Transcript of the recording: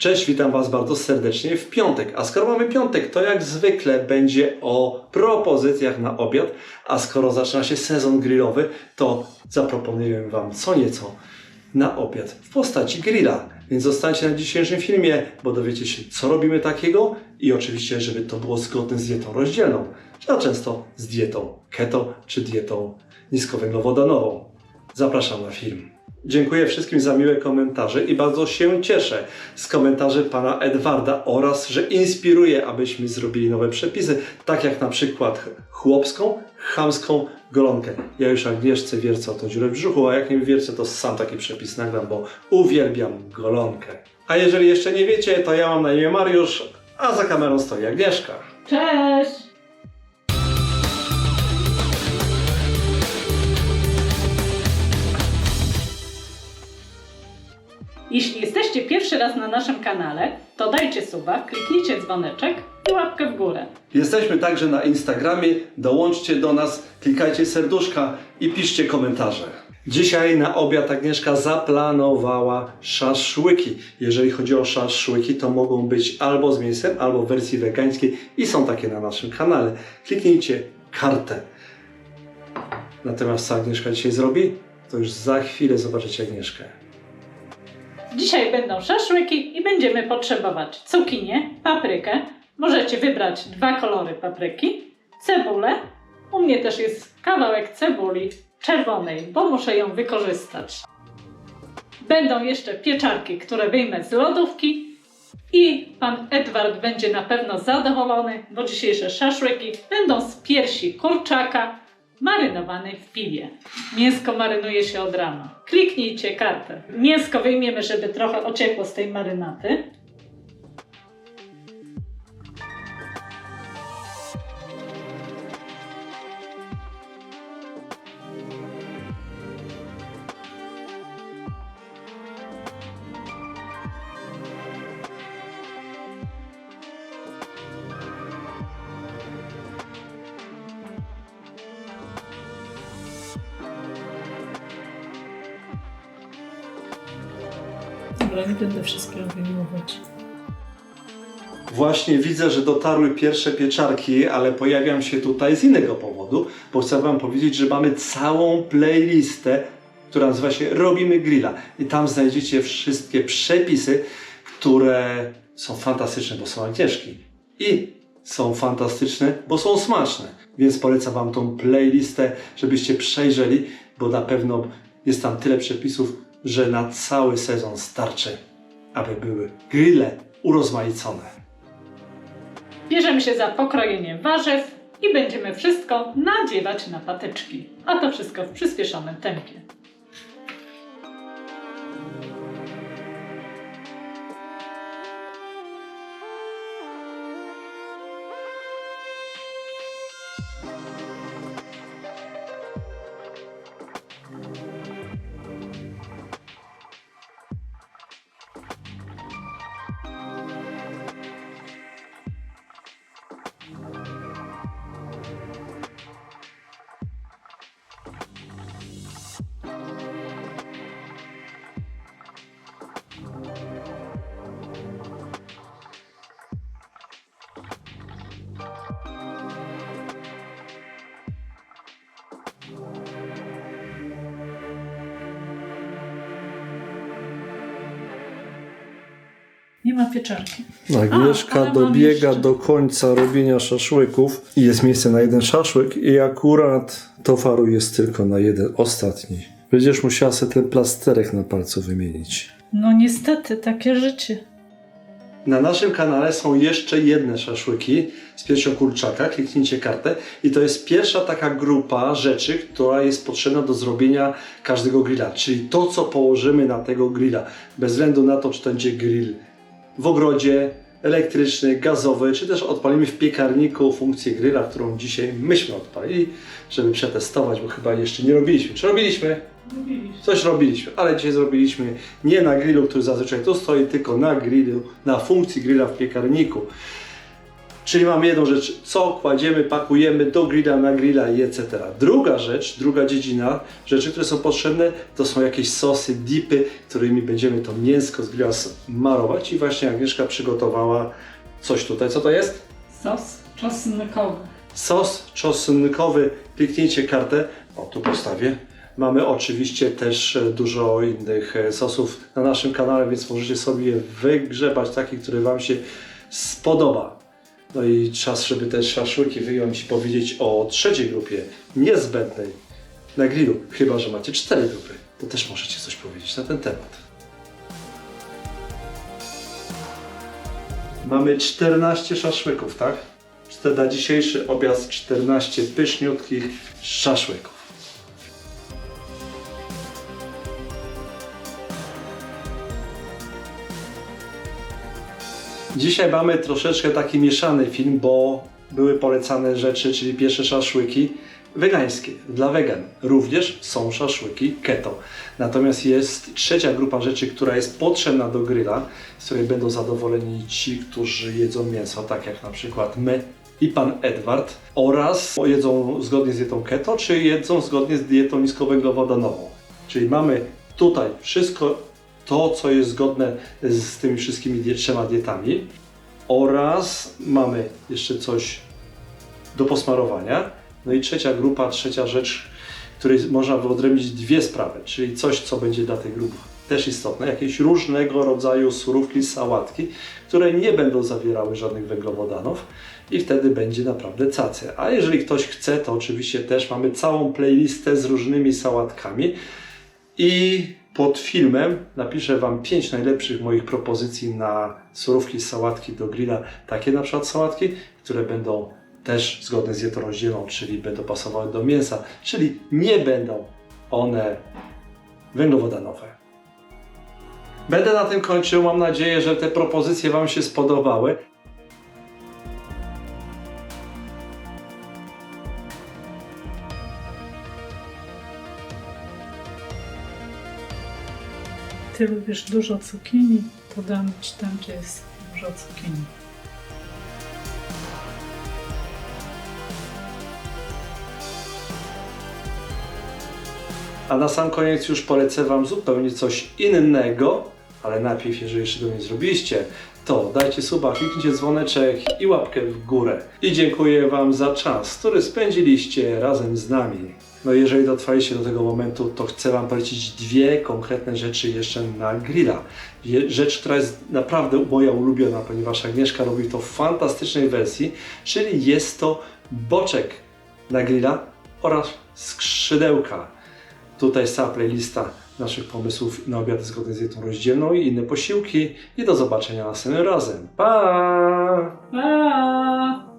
Cześć, witam Was bardzo serdecznie w piątek. A skoro mamy piątek, to jak zwykle będzie o propozycjach na obiad. A skoro zaczyna się sezon grillowy, to zaproponuję Wam co nieco na obiad w postaci grilla. Więc zostańcie na dzisiejszym filmie, bo dowiecie się, co robimy takiego i oczywiście, żeby to było zgodne z dietą rozdzielną, a często z dietą keto czy dietą niskowęglowodanową. Zapraszam na film. Dziękuję wszystkim za miłe komentarze i bardzo się cieszę z komentarzy pana Edwarda oraz, że inspiruje, abyśmy zrobili nowe przepisy, tak jak na przykład chłopską, chamską golonkę. Ja już Agnieszce wiercę o tą dziurę w brzuchu, a jak nie wiercę, to sam taki przepis nagram, bo uwielbiam golonkę. A jeżeli jeszcze nie wiecie, to ja mam na imię Mariusz, a za kamerą stoi Agnieszka. Cześć! Jeśli jesteście pierwszy raz na naszym kanale, to dajcie suba, kliknijcie dzwoneczek i łapkę w górę. Jesteśmy także na Instagramie, dołączcie do nas, klikajcie serduszka i piszcie komentarze. Dzisiaj na obiad Agnieszka zaplanowała szaszłyki. Jeżeli chodzi o szaszłyki, to mogą być albo z mięsem, albo w wersji wegańskiej i są takie na naszym kanale. Kliknijcie kartę. Natomiast co Agnieszka dzisiaj zrobi, to już za chwilę zobaczycie Agnieszkę. Dzisiaj będą szaszłyki i będziemy potrzebować cukinię, paprykę. Możecie wybrać dwa kolory papryki, cebulę. U mnie też jest kawałek cebuli czerwonej, bo muszę ją wykorzystać. Będą jeszcze pieczarki, które wyjmę z lodówki. I pan Edward będzie na pewno zadowolony, bo dzisiejsze szaszłyki będą z piersi kurczaka marynowanej w piwie. Mięsko marynuje się od rana. Kliknijcie kartę. Mięsko wyjmiemy, żeby trochę ociekło z tej marynaty. Dobra, nie będę wszystkiego wyjmować. Właśnie widzę, że dotarły pierwsze pieczarki, ale pojawiam się tutaj z innego powodu, bo chcę Wam powiedzieć, że mamy całą playlistę, która nazywa się Robimy Grilla. I tam znajdziecie wszystkie przepisy, które są fantastyczne, bo są Agnieszki. I są fantastyczne, bo są smaczne. Więc polecam Wam tą playlistę, żebyście przejrzeli, bo na pewno jest tam tyle przepisów, że na cały sezon starczy, aby były grille urozmaicone. Bierzemy się za pokrojenie warzyw i będziemy wszystko nadziewać na patyczki. A to wszystko w przyspieszonym tempie. Nie ma pieczarki. Agnieszka A, dobiega jeszcze. do końca robienia szaszłyków i jest miejsce na jeden szaszłyk i akurat towaru jest tylko na jeden ostatni. Będziesz musiała sobie ten plasterek na palcu wymienić. No niestety, takie życie. Na naszym kanale są jeszcze jedne szaszłyki z piersią kurczaka, kliknijcie kartę i to jest pierwsza taka grupa rzeczy, która jest potrzebna do zrobienia każdego grilla, czyli to co położymy na tego grilla, bez względu na to czy to będzie grill w ogrodzie, elektryczny, gazowy, czy też odpalimy w piekarniku funkcję grilla, którą dzisiaj myśmy odpalili, żeby przetestować, bo chyba jeszcze nie robiliśmy. Czy robiliśmy? Coś robiliśmy, ale dzisiaj zrobiliśmy nie na grillu, który zazwyczaj tu stoi, tylko na grillu, na funkcji grilla w piekarniku. Czyli mamy jedną rzecz, co kładziemy, pakujemy do grilla, na grilla i etc. Druga rzecz, druga dziedzina, rzeczy, które są potrzebne, to są jakieś sosy, dipy, którymi będziemy to mięsko z grilla smarować i właśnie Agnieszka przygotowała coś tutaj. Co to jest? Sos czosnkowy. Sos czosnkowy, kliknijcie kartę, o tu postawię. Mamy oczywiście też e, dużo innych e, sosów na naszym kanale, więc możecie sobie wygrzebać taki, który Wam się spodoba. No i czas, żeby te szaszłyki wyjąć i powiedzieć o trzeciej grupie, niezbędnej na grillu. Chyba, że macie cztery grupy, to też możecie coś powiedzieć na ten temat. Mamy 14 szaszłyków, tak? Na dzisiejszy obiad 14 pyszniutkich szaszłyków. Dzisiaj mamy troszeczkę taki mieszany film, bo były polecane rzeczy, czyli pierwsze szaszłyki wegańskie, dla wegan. Również są szaszłyki keto. Natomiast jest trzecia grupa rzeczy, która jest potrzebna do grilla, z której będą zadowoleni ci, którzy jedzą mięso, tak jak na przykład my i pan Edward, oraz jedzą zgodnie z dietą keto, czy jedzą zgodnie z dietą niskowęglowodanową. Czyli mamy tutaj wszystko to, co jest zgodne z tymi wszystkimi trzema dietami oraz mamy jeszcze coś do posmarowania. No i trzecia grupa, trzecia rzecz, której można wyodrębnić dwie sprawy, czyli coś, co będzie dla tych grup też istotne, jakieś różnego rodzaju surówki, sałatki, które nie będą zawierały żadnych węglowodanów i wtedy będzie naprawdę cacy. A jeżeli ktoś chce, to oczywiście też mamy całą playlistę z różnymi sałatkami i pod filmem napiszę Wam 5 najlepszych moich propozycji na surówki, sałatki do grilla. Takie na przykład sałatki, które będą też zgodne z dietą czyli będą pasowały do mięsa, czyli nie będą one węglowodanowe. Będę na tym kończył. Mam nadzieję, że te propozycje Wam się spodobały. Ty lubisz dużo cukinii, to dam ci tam, gdzie jest dużo cukinii. A na sam koniec już polecę Wam zupełnie coś innego, ale najpierw, jeżeli jeszcze tego nie zrobiliście, to dajcie suba, kliknijcie dzwoneczek i łapkę w górę. I dziękuję Wam za czas, który spędziliście razem z nami. No jeżeli dotrwaliście do tego momentu, to chcę Wam polecić dwie konkretne rzeczy jeszcze na grilla. Rzecz, która jest naprawdę moja ulubiona, ponieważ Agnieszka robi to w fantastycznej wersji, czyli jest to boczek na grilla oraz skrzydełka. Tutaj jest cała playlista naszych pomysłów na obiady zgodne z dietą rozdzielną i inne posiłki. I do zobaczenia następnym razem. Pa! Pa!